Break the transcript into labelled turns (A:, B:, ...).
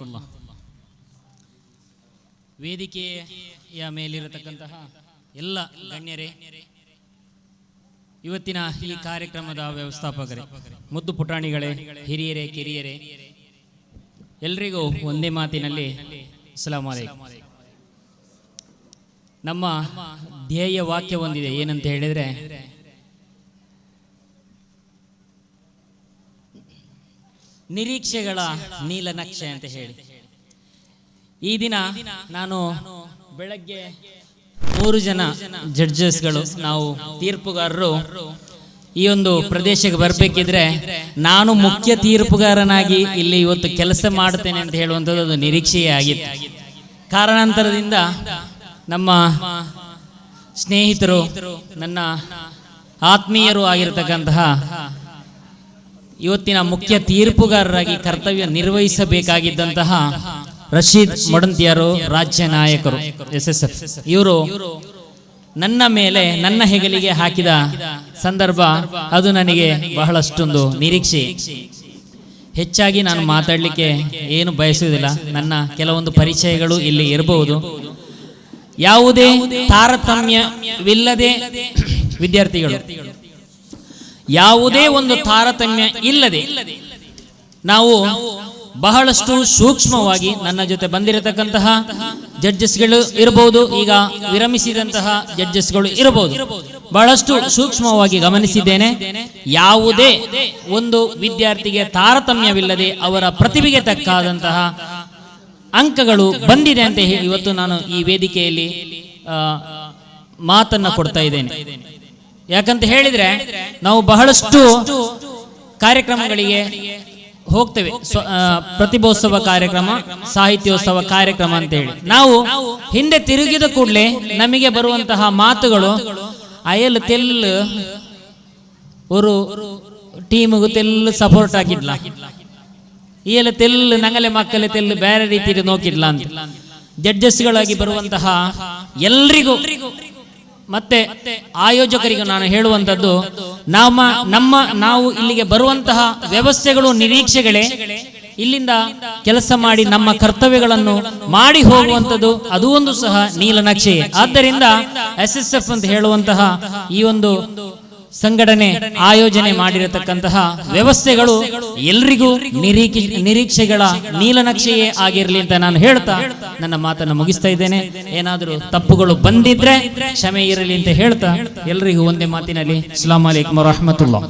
A: ವರಹಮತುಲ್ಲ ವೇದಿಕೆಯ ಮೇಲಿರತಕ್ಕಂತಹ ಎಲ್ಲ ಗಣ್ಯರೇ, ಇವತ್ತಿನ ಈ ಕಾರ್ಯಕ್ರಮದ ವ್ಯವಸ್ಥಾಪಕರೇ, ಮುದ್ದು ಪುಟಾಣಿಗಳೇ, ಹಿರಿಯರೇ, ಕಿರಿಯರೇ, ಎಲ್ರಿಗೂ ಒಂದೇ ಮಾತಿನಲ್ಲಿ ಅಸ್ಸಲಾಂ ಅಲೈಕುಂ. ನಮ್ಮ ಧ್ಯೇಯ ವಾಕ್ಯ ಒಂದಿದೆ. ಏನಂತ ಹೇಳಿದ್ರೆ ನಿರೀಕ್ಷೆಗಳ ನೀಲನಕ್ಷೆ ಅಂತ ಹೇಳಿ. ಈ ದಿನ ನಾನು ಬೆಳಗ್ಗೆ ಮೂರು ಜನ ಜಡ್ಜಸ್ಗಳು, ನಾವು ತೀರ್ಪುಗಾರರು ಈ ಒಂದು ಪ್ರದೇಶಕ್ಕೆ ಬರಬೇಕಿದ್ರೆ ನಾನು ಮುಖ್ಯ ತೀರ್ಪುಗಾರನಾಗಿ ಇಲ್ಲಿ ಇವತ್ತು ಕೆಲಸ ಮಾಡ್ತೇನೆ ಅಂತ ಹೇಳುವಂಥದ್ದು ಅದು ನಿರೀಕ್ಷೆಯೇ ಆಗಿತ್ತು. ಕಾರಣಾಂತರದಿಂದ ನಮ್ಮ ಸ್ನೇಹಿತರು, ನನ್ನ ಆತ್ಮೀಯರು ಆಗಿರತಕ್ಕಂತಹ ಇವತ್ತಿನ ಮುಖ್ಯ ತೀರ್ಪುಗಾರರಾಗಿ ಕರ್ತವ್ಯ ನಿರ್ವಹಿಸಬೇಕಾಗಿದ್ದಂತಹ ರಶೀದ್ ಮೊಡಂತಿಯರು ರಾಜ್ಯ ನಾಯಕರು ಎಸ್ ಎಸ್ ಎಫ್ ಇವರು ನನ್ನ ಮೇಲೆ ನನ್ನ ಹೆಗಲಿಗೆ ಹಾಕಿದ ಸಂದರ್ಭ, ಅದು ನನಗೆ ಬಹಳಷ್ಟೊಂದು ನಿರೀಕ್ಷೆ. ಹೆಚ್ಚಾಗಿ ನಾನು ಮಾತಾಡಲಿಕ್ಕೆ ಏನು ಬಯಸುವುದಿಲ್ಲ. ನನ್ನ ಕೆಲವೊಂದು ಪರಿಚಯಗಳು ಇಲ್ಲಿ ಇರಬಹುದು. ಯಾವುದೇ ತಾರತಮ್ಯವಿಲ್ಲದೆ ವಿದ್ಯಾರ್ಥಿಗಳು. ಯಾವುದೇ ಒಂದು ತಾರತಮ್ಯ ಇಲ್ಲದೆ ನಾವು ಬಹಳಷ್ಟು ಸೂಕ್ಷ್ಮವಾಗಿ ನನ್ನ ಜೊತೆ ಬಂದಿರತಕ್ಕಂತಹ ಜಡ್ಜಸ್ಗಳು ಇರಬಹುದು. ಈಗ ವಿರಮಿಸಿದಂತಹ ಜಡ್ಜಸ್ಗಳು ಇರಬಹುದು. ಬಹಳಷ್ಟು ಸೂಕ್ಷ್ಮವಾಗಿ ಗಮನಿಸಿದ್ದೇನೆ. ಯಾವುದೇ ಒಂದು ವಿದ್ಯಾರ್ಥಿಗೆ ತಾರತಮ್ಯವಿಲ್ಲದೆ ಅವರ ಪ್ರತಿಭೆಗೆ ತಕ್ಕಾದಂತಹ ಅಂಕಗಳು ಬಂದಿದೆ ಅಂತ ಹೇಳಿ ಇವತ್ತು ನಾನು ಈ ವೇದಿಕೆಯಲ್ಲಿ ಮಾತನ್ನ ಕೊಡ್ತಾ ಇದ್ದೇನೆ. ಯಾಕಂತ ಹೇಳಿದ್ರೆ ನಾವು ಬಹಳಷ್ಟು ಕಾರ್ಯಕ್ರಮಗಳಿಗೆ ಹೋಗ್ತೇವೆ. ಸ್ವ- ಪ್ರತಿಭೋತ್ಸವ ಕಾರ್ಯಕ್ರಮ, ಸಾಹಿತ್ಯೋತ್ಸವ ಕಾರ್ಯಕ್ರಮ ಅಂತ ಹೇಳಿ ನಾವು ಹಿಂದೆ ತಿರುಗಿದ ಕೂಡಲೇ ನಮಗೆ ಬರುವಂತಹ ಮಾತುಗಳು ಅಯಲ್ ತೆಲ್ ஒரு ಟೀಮ್ಗೂ ತೆಲ್ಲು ಸಪೋರ್ಟ್ ಆಗಿಲ್ಲ ಈ ಎಲ್ಲ ತೆಲ್ಲು ನಂಗಲೆ ಮಕ್ಕಳ ತೆಲ್ಲು ಬೇರೆ ರೀತಿಯಲ್ಲಿ ನೋಕಿಡ್ಲ ಅಂತ. ಜಡ್ಜಸ್ಗಳಾಗಿ ಬರುವಂತಹ ಎಲ್ರಿಗೂ ಮತ್ತೆ ಆಯೋಜಕರಿಗೆ ನಾನು ಹೇಳುವಂತದ್ದು ನಮ್ಮ ನಮ್ಮ ನಾವು ಇಲ್ಲಿಗೆ ಬರುವಂತಹ ವ್ಯವಸ್ಥೆಗಳು, ನಿರೀಕ್ಷೆಗಳೇ, ಇಲ್ಲಿಂದ ಕೆಲಸ ಮಾಡಿ ನಮ್ಮ ಕರ್ತವ್ಯಗಳನ್ನು ಮಾಡಿ ಹೋಗುವಂಥದ್ದು, ಅದು ಒಂದು ಸಹ ನೀಲನಕ್ಷೆ. ಆದ್ದರಿಂದ ಎಸ್ ಎಸ್ ಎಫ್ ಅಂತ ಹೇಳುವಂತಹ ಈ ಒಂದು ಸಂಘಟನೆ ಆಯೋಜನೆ ಮಾಡಿರತಕ್ಕಂತಹ ವ್ಯವಸ್ಥೆಗಳು ಎಲ್ರಿಗೂ ನಿರೀಕ್ಷೆ ನಿರೀಕ್ಷೆಗಳ ನೀಲನಕ್ಷೆಯೇ ಆಗಿರಲಿ ಅಂತ ನಾನು ಹೇಳ್ತಾ ನನ್ನ ಮಾತನ್ನು ಮುಗಿಸ್ತಾ ಇದ್ದೇನೆ. ಏನಾದರೂ ತಪ್ಪುಗಳು ಬಂದಿದ್ರೆ ಕ್ಷಮೆ ಇರಲಿ ಅಂತ ಹೇಳ್ತಾ ಎಲ್ರಿಗೂ ಒಂದೇ ಮಾತಿನಲ್ಲಿ ಅಸ್ಲಾಂ ಅಲೈಕುಮ್ ವರಹಮತುಲ್ಲಾ